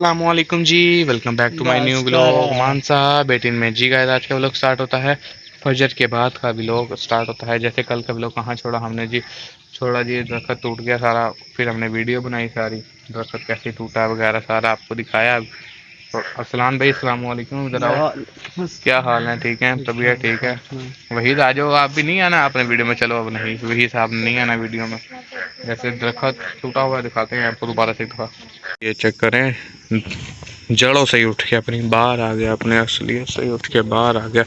السلام علیکم جی welcome back to my new blog مان صاحب ایٹین میں جی گائے آج کا بلاگ اسٹارٹ ہوتا ہے۔ فجر کے بعد کا بلاگ اسٹارٹ ہوتا ہے۔ جیسے کل کا بلاگ کہاں چھوڑا ہم نے؟ جی چھوڑا جی درخت ٹوٹ گیا سارا۔ پھر ہم نے ویڈیو بنائی ساری۔ درخت کیسے ٹوٹا وغیرہ سارا آپ کو دکھایا۔ السلام بھائی، السلام علیکم ذرا کیا حال ہے ٹھیک ہے طبیعت ٹھیک ہے؟ وہی آ جاؤ آپ بھی نہیں آنا؟ اپنے ویڈیو میں، چلو اب نہیں وہی صاحب نہیں آنا ویڈیو میں۔ جیسے درخت ٹوٹا ہوا دکھاتے ہیں آپ کو دوبارہ سے دکھا یہ چیک کریں، جڑوں سے ہی اٹھ کے اپنی، باہر آ گیا، اپنے اصلیت سے ہی اٹھ کے باہر آ گیا۔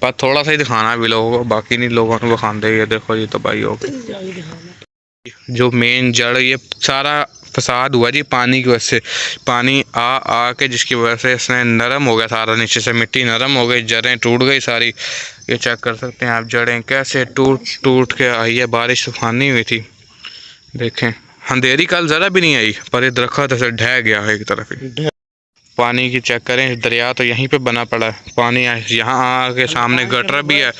بس تھوڑا سا ہی دکھانا بھی لوگوں کو، باقی نہیں لوگوں کو دکھاندے۔ یہ دیکھو، یہ تباہی ہو جو مین جڑ، یہ سارا فساد ہوا جی پانی کی وجہ سے۔ پانی آ آ کے جس کی وجہ سے اس نے نرم ہو گیا، سارا نیچے سے مٹی نرم ہو گئی، جڑیں ٹوٹ گئی ساری۔ یہ چیک کر سکتے ہیں آپ جڑیں کیسے ٹوٹ ٹوٹ کے آئی ہے، بارش طوفانی ہوئی تھی۔ دیکھیں۔ اندھیری کل ذرا بھی نہیں آئی، پر یہ درخت ایسے ڈھہ گیا ہے ایک طرف۔ ہی پانی کی چیک کریں، دریا تو یہیں پہ بنا پڑا ہے۔ پانی یہاں آ کے سامنے گٹر بھی ہے۔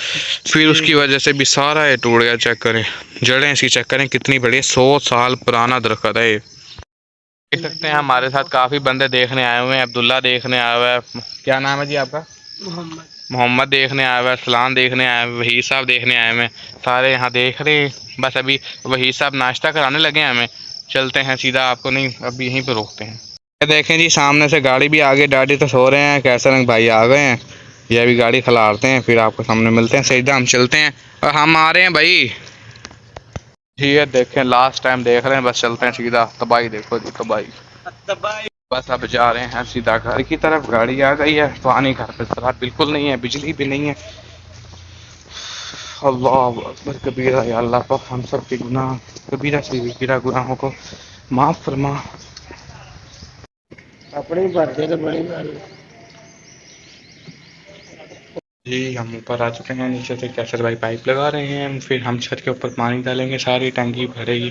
پھر اس کی وجہ سے بھی سارا یہ ٹوٹ گیا، چیک کریں۔ جڑیں اس کی چیک کریں، کتنی بڑی سو سال پرانا درخت ہے یہ۔ دیکھ سکتے ہیں ہمارے ساتھ کافی بندے دیکھنے آئے ہوئے ہیں عبداللہ دیکھنے آیا ہوا ہے کیا نام ہے جی آپ کا؟ محمد۔ محمد دیکھنے آیا ہوا ہے اسلام دیکھنے آئے ہوئے وحید صاحب دیکھنے آئے ہوئے سارے یہاں دیکھ رہے ہیں۔ بس ابھی وحید صاحب ناشتہ کرانے لگے ہیں ہمیں۔ چلتے ہیں سیدھا آپ کو نہیں اب یہیں پہ روکتے ہیں۔ دیکھیں جی سامنے سے گاڑی بھی آگے ڈاڈی تو سو رہے ہیں کیسے رنگ بھائی آ گئے ہیں۔ یہ ابھی گاڑی کھلارتے ہیں پھر آپ کو سامنے ملتے ہیں۔ سیدھا ہم چلتے ہیں۔ اور ہم آ رہے ہیں بھائی۔ جی یہ دیکھیں لاسٹ ٹائم دیکھ رہے ہیں بس چلتے ہیں سیدھا۔ تباہی دیکھو جی تباہی۔ بس اب جا رہے ہیں سیدھا گھر کی طرف۔ گاڑی آ گئی ہے پانی گھر پہ ذرا بالکل نہیں ہے بجلی بھی نہیں ہے۔ اللہ اکبر کبیرہ یا اللہ پاک ہم سب کے گناہ کبیرہ سے کبیرہ گناہوں کو معاف فرما۔ اپنے ہی بھرتے تو بڑی گل جی ہم اوپر آ چکے ہیں، نیچے سے کیسر بھائی پائپ لگا رہے ہیں۔ پھر ہم چھت کے اوپر پانی ڈالیں گے، ساری ٹنکی بھرے گی۔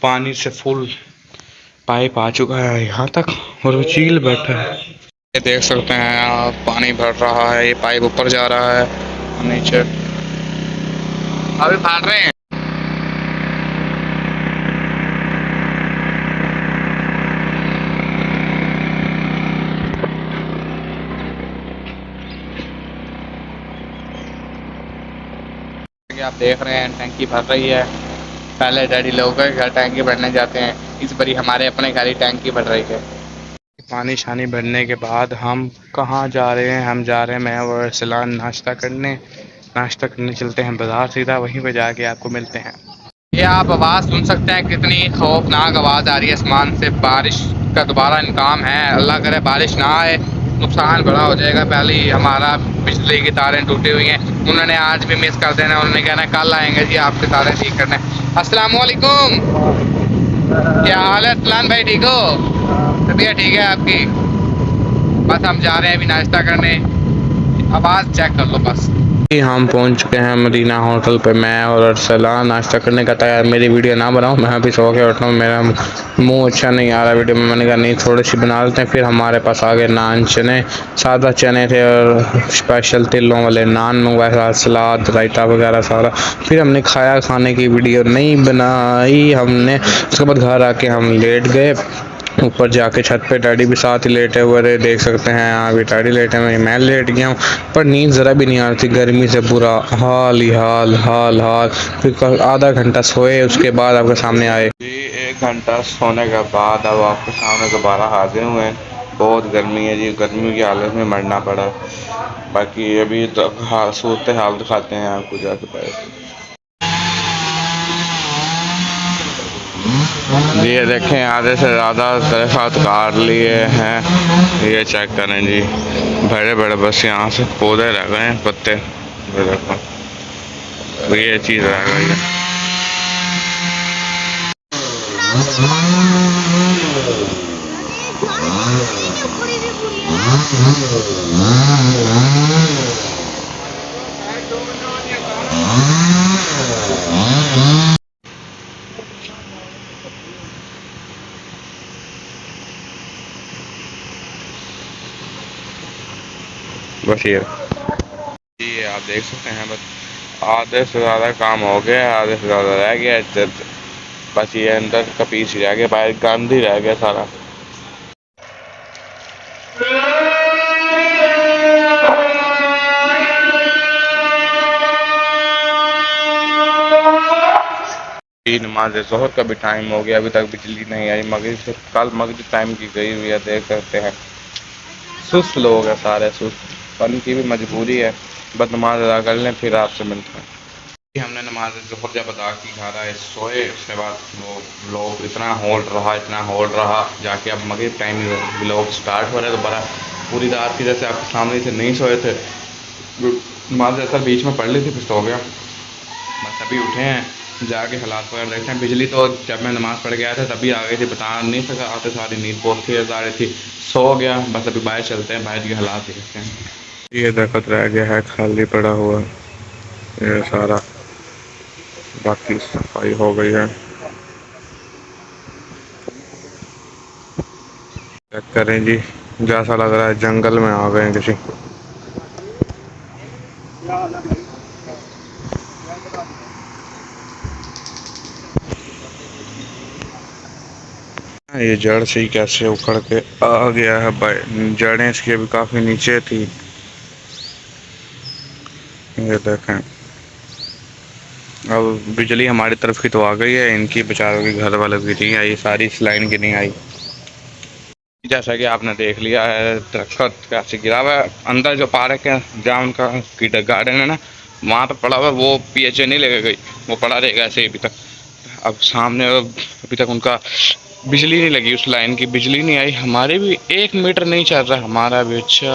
پانی سے فل پائپ آ چکا ہے، یہاں تک اور وہ چیل بیٹھا ہے۔ یہ دیکھ سکتے ہیں آپ، پانی بھر رہا ہے، یہ پائپ اوپر جا رہا ہے نیچے۔ ابھی بھر رہے ہیں۔ کہ آپ دیکھ رہے ہیں ٹینکی بھر رہی ہے۔ پہلے ڈیڈی لوگوں کے گھر ٹینکی بھرنے جاتے ہیں۔ اس باری ہمارے اپنے گھر ہی ٹینکی بھر رہی ہے۔ پانی شانی بھرنے کے بعد ہم کہاں جا رہے ہیں؟ ہم جا رہے ہیں میں اور ارسلان ناشتہ کرنے۔ ناشتہ کرنے چلتے ہیں بازار سیدھا وہیں پہ جا کے آپ کو ملتے ہیں۔ یہ آپ آواز سن سکتے ہیں کتنی خوفناک آواز آ رہی ہے۔ آسمان سے بارش کا دوبارہ انکام ہے۔ اللہ کرے بارش نہ آئے نقصان بڑا ہو جائے گا۔ پہلے ہمارا بجلی کی تاریں ٹوٹی ہوئی ہیں۔ انہوں نے آج بھی مس کر دینا انہوں نے کہنا کل آئیں گے جی آپ کی تاریں ٹھیک کرنا ہے۔ السلام علیکم۔ کیا حال ہے؟ اسلام بھائی ٹھیک ہو؟ طبیعت ٹھیک ہے آپ کی؟ بس ہم جا رہے ہیں، ابھی ناشتہ کرنے۔ آواز چیک کر لو بس۔ جی ہم پہنچ چکے ہیں مدینہ ہوٹل پہ، میں اور ارسلان ناشتہ کرنے کا تیار، میری ویڈیو نہ بناؤں میں ابھی سو کے اٹھا ہوں، میرا منہ اچھا نہیں آ رہا، ویڈیو میں میں نے کہا نہیں، تھوڑی سی بنا لیتے ہیں، پھر ہمارے پاس آگے نان چنے، سادہ چنے تھے اور اسپیشل تلوں والے نان منگوائے تھا سلاد، رائتا وغیرہ سارا، پھر ہم نے کھایا، کھانے کی ویڈیو نہیں بنائی، ہم نے اس کے بعد گھر آ کے ہم لیٹ گئے۔ اوپر جا کے چھت پہ، ڈیڈی بھی ساتھ ہی لیٹے ہوئے رہے، دیکھ سکتے ہیں یہاں بھی ڈیڈی لیٹے ہوئے میں لیٹ گیا ہوں، پر نیند ذرا بھی نہیں آ رہی تھی، گرمی سے برا حال ہی حال حال حال۔ پھر آدھا گھنٹہ سوئے، اس کے بعد آپ کے سامنے آئے۔ جی ایک گھنٹہ سونے کے بعد اب آپ کے سامنے دوبارہ حاضر ہوئے ہیں۔ بہت گرمی ہے جی گرمی کی حالت میں مرنا پڑا۔ باقی ابھی صورت حال دکھاتے ہیں آپ کو جا کے۔ پائے جی، یہ دیکھیں، آدھے سے زیادہ درخت کاٹ لیے ہیں۔ یہ چیک کریں جی۔ بڑے بڑے بس یہاں سے پودے رہ گئے ہیں، پتے۔ یہ چیز رہ گئی ہے۔ بس بشیر۔ جی آپ دیکھ سکتے ہیں، بس آدھے سے زیادہ کام ہو گیا، آدھے سے زیادہ رہ گیا بس یہ اندر کا پیس رہ گیا، باہر گند ہی رہ گیا سارا۔ جی، نماز ظہر کا بھی ٹائم ہو گیا، ابھی تک بجلی نہیں آئی مگر کل مغرب ٹائم کی گئی ہوئی ہے، دیکھ سکتے ہیں۔ سست لوگ ہیں سارے، سست۔ ان کی بھی مجبوری ہے بس نماز ادا کر لیں، پھر آپ سے ملتے ہیں۔ جی، ہم نے نماز ظہر جب ادا کی، گھر سوئے، اس کے بعد وہ لوگ اتنا ہولڈ رہا، اتنا ہولڈ رہا، جا کے اب مغرب ٹائم لوگ اسٹارٹ ہو رہے تو بڑا پوری رات کی جیسے آپ کے سامنے سے نہیں سوئے تھے۔ نماز ایسا بیچ میں پڑھ لی تھی، پھر سو گیا۔ بس ابھی اٹھے ہیں، جا کے حالات وغیرہ دیکھتے ہیں۔ بجلی تو جب میں نماز پڑھ گیا تھا، تبھی آ گئی تھی بتا نہیں سکا، آتے ساری نیند بہت تیز آ رہی تھی، سو گیا۔ بس ابھی باہر چلتے ہیں، باہر کے حالات دیکھتے ہیں۔ یہ درخت رہ گیا ہے، خالی پڑا ہوا یہ سارا باقی صفائی ہو گئی ہے۔ چیک کریں جی جیسا لگ رہا ہے جنگل میں آ گئے ہیں کسی۔ یہ جڑ سے ہی کیسے اکھڑ کے آ گیا ہے بھائی۔ جڑیں اس کی ابھی کافی نیچے تھی۔ یہ دیکھیں۔ اب بجلی ہماری طرف کی تو آ گئی ہے، ان کی بچاروں کی گھر والوں کی نہیں آئی، ساری اس لائن کی نہیں آئی۔ جیسا کہ آپ نے دیکھ لیا ہے، درخت کیسے گرا ہوا ہے۔ اندر جو پارک ہے، جہاں ان کا گارڈن ہے نا، وہاں پہ پڑا ہوا ہے، وہ پی ایچ اے نہیں لگے گئی، وہ پڑا رہے گا ایسے ابھی تک۔ اب سامنے ابھی تک ان کا بجلی نہیں لگی، اس لائن کی بجلی نہیں آئی۔ ہمارے بھی ایک میٹر نہیں چل رہا، ہمارا بھی اچھا۔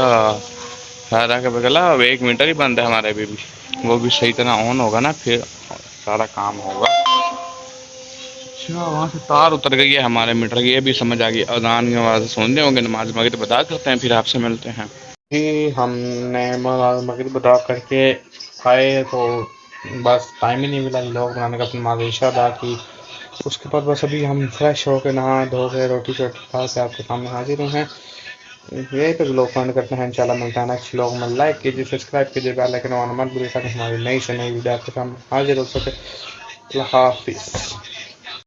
سارا کے بگلا، اب ایک میٹر ہی بند ہے ہمارے بھی بھی وہ بھی صحیح طرح آن ہوگا نا، پھر سارا کام ہوگا۔ اچھا وہاں سے تار اتر گئی ہے ہمارے میٹر کی، یہ بھی سمجھ آ گئی۔ اذان کی آواز سنتے ہوں گے نماز مغرب ادا کرتے ہیں، پھر آپ سے ملتے ہیں۔ جی ہم نے نماز مغرب ادا کر کے آئے تو بس ٹائم ہی نہیں ملا، لوگ بنانے کا اپنی نماز عشاء ادا کی۔ اس کے بعد بس ابھی ہم فریش ہو کے نہا دھو کے روٹی شوٹی کھا کے آپ کے سامنے حاضر ہوئے ہیں۔ یہی پہ لوگ فون کرتے ہیں، انشاءاللہ شاء اللہ ملتا ہے نیکسٹ لوگ مل لائک کیجیے، سبسکرائب کیجیے، بیل آئکن آن مت بھولیے تاکہ ہماری نئی سے نئی ویڈیو آپ کے سامنے حاضر ہو سکے۔ اللہ حافظ۔